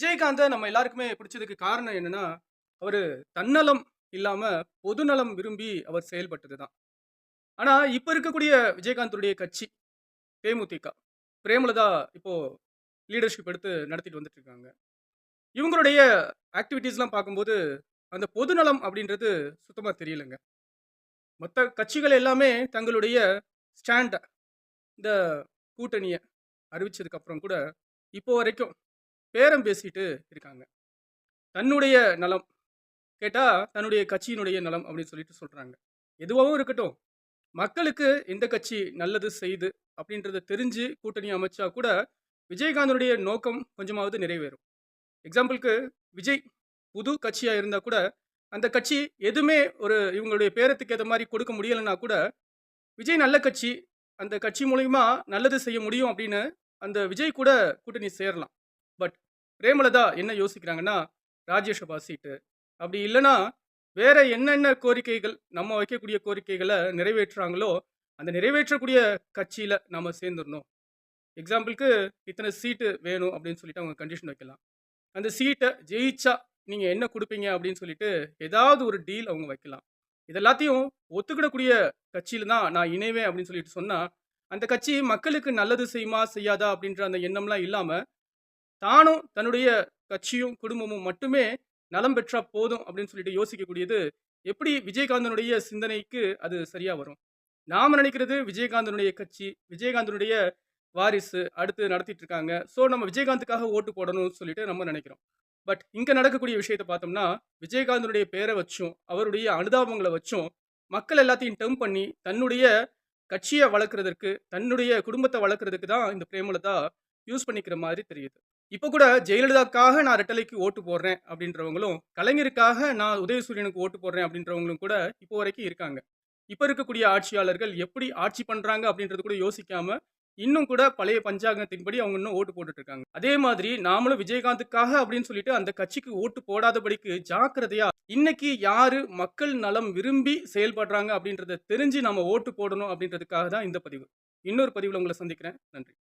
விஜயகாந்தை நம்ம எல்லாருக்குமே பிடிச்சதுக்கு காரணம் என்னன்னா, அவர் தன்னலம் இல்லாம பொதுநலம் விரும்பி அவர் செயல்பட்டது தான். ஆனா, இப்ப இருக்கக்கூடிய விஜயகாந்தருடைய கட்சி தேமுதிக. பிரேமலதா இப்போ லீடர்ஷிப் எடுத்து நடத்திட்டு வந்துட்டு இருக்காங்க. இவங்களுடைய ஆக்டிவிட்டீஸ்லாம் பார்க்கும்போது, அந்த பொதுநலம் அப்படின்றது சுத்தமாக தெரியலங்க. மற்ற கட்சிகள் எல்லாமே தங்களுடைய ஸ்டாண்டை இந்த கூட்டணியை அறிவிச்சதுக்கப்புறம் கூட, இப்போ வரைக்கும் பேரம் பேசிட்டு இருக்காங்க. தன்னுடைய நலம் கேட்டால் தன்னுடைய கட்சியினுடைய நலம் அப்படின்னு சொல்லிட்டு சொல்கிறாங்க எதுவாகவும் இருக்கட்டும். மக்களுக்கு எந்த கட்சி நல்லது செய்து அப்படின்றத தெரிஞ்சு கூட்டணி அமைச்சா கூட, விஜயகாந்தனுடைய நோக்கம் கொஞ்சமாவது நிறைவேறும். எக்ஸாம்பிள்க்கு விஜய் புது கட்சியாக இருந்தால் கூட, அந்த கட்சி எதுவுமே ஒரு இவங்களுடைய பேரத்துக்கு ஏற்ற மாதிரி கொடுக்க முடியலைன்னா கூட, விஜய் நல்ல கட்சி. அந்த கட்சி மூலயமா நல்லது செய்ய முடியும் அப்படின்னு அந்த விஜய் கூட கூட்டணி சேரலாம். பட் பிரேமலதா என்ன யோசிக்கிறாங்கன்னா, ராஜ்யசபா சீட்டு. அப்படி இல்லைன்னா வேற என்னென்ன கோரிக்கைகள் நம்ம வைக்கக்கூடிய கோரிக்கைகளை நிறைவேற்றுறாங்களோ, அந்த நிறைவேற்றக்கூடிய கட்சியில் நம்ம சேர்ந்துடணும் எக்ஸாம்பிளுக்கு இத்தனை சீட்டு வேணும் அப்படின்னு சொல்லிட்டு அவங்க கண்டிஷன் வைக்கலாம். அந்த சீட்டை ஜெயிச்சா நீங்கள் என்ன கொடுப்பீங்க அப்படின்னு சொல்லிட்டு ஏதாவது ஒரு டீல் அவங்க வைக்கலாம். இது எல்லாத்தையும் ஒத்துக்கிடக்கூடிய கட்சியில் தான் நான் இணைவேன் அப்படின்னு சொல்லிட்டு சொன்னால் அந்த கட்சி மக்களுக்கு நல்லது செய்யுமா, செய்யாதா அப்படின்ற அந்த எண்ணம்லாம் இல்லாமல் தானும் தன்னுடைய கட்சியும், குடும்பமும் மட்டுமே நலம் பெற்றா போதும் அப்படின்னு சொல்லிட்டு யோசிக்கக்கூடியது, எப்படி விஜயகாந்தனுடைய சிந்தனைக்கு அது சரியா வரும்? நாம நினைக்கிறது விஜயகாந்தனுடைய கட்சி, விஜயகாந்தனுடைய வாரிசு அடுத்து நடத்திட்டு இருக்காங்க. ஸோ நம்ம விஜயகாந்துக்காக ஓட்டு போடணும்னு சொல்லிட்டு நம்ம நினைக்கிறோம். பட் இங்கே நடக்கக்கூடிய விஷயத்தை பார்த்தோம்னா, விஜயகாந்தனுடைய பேரை வச்சும், அவருடைய அனுதாபங்களை வச்சும், மக்கள் எல்லாத்தையும் டெர்ம் பண்ணி, தன்னுடைய கட்சியை வளர்க்குறதற்கு தன்னுடைய குடும்பத்தை வளர்க்குறதுக்கு தான் இந்த பிரேமலதா யூஸ் பண்ணிக்கிற மாதிரி தெரியுது. இப்போ கூட ஜெயலலிதாக்காக நான் ரெட்டலைக்கு ஓட்டு போடுறேன் அப்படின்றவங்களும், கலைஞருக்காக நான் உதயசூரியனுக்கு ஓட்டு போடுறேன் அப்படின்றவங்களும் கூட இப்போ வரைக்கும் இருக்காங்க. இப்போ இருக்கக்கூடிய ஆட்சியாளர்கள் எப்படி ஆட்சி பண்ணுறாங்க அப்படின்றது கூட யோசிக்காம, இன்னும் கூட பழைய பஞ்சாங்கத்தின்படி அவங்க இன்னும் ஓட்டு போட்டுட்டு இருக்காங்க. அதே மாதிரி நாமளும் விஜயகாந்துக்காக அப்படின்னு சொல்லிட்டு அந்த கட்சிக்கு ஓட்டு போடாதபடிக்கு ஜாக்கிரதையா, இன்னைக்கு யாரு மக்கள் நலம் விரும்பி செயல்படுறாங்க அப்படின்றத தெரிஞ்சு நம்ம ஓட்டு போடணும் அப்படின்றதுக்காக தான் இந்த பதிவு. இன்னொரு பதிவில் உங்களை சந்திக்கிறேன். நன்றி.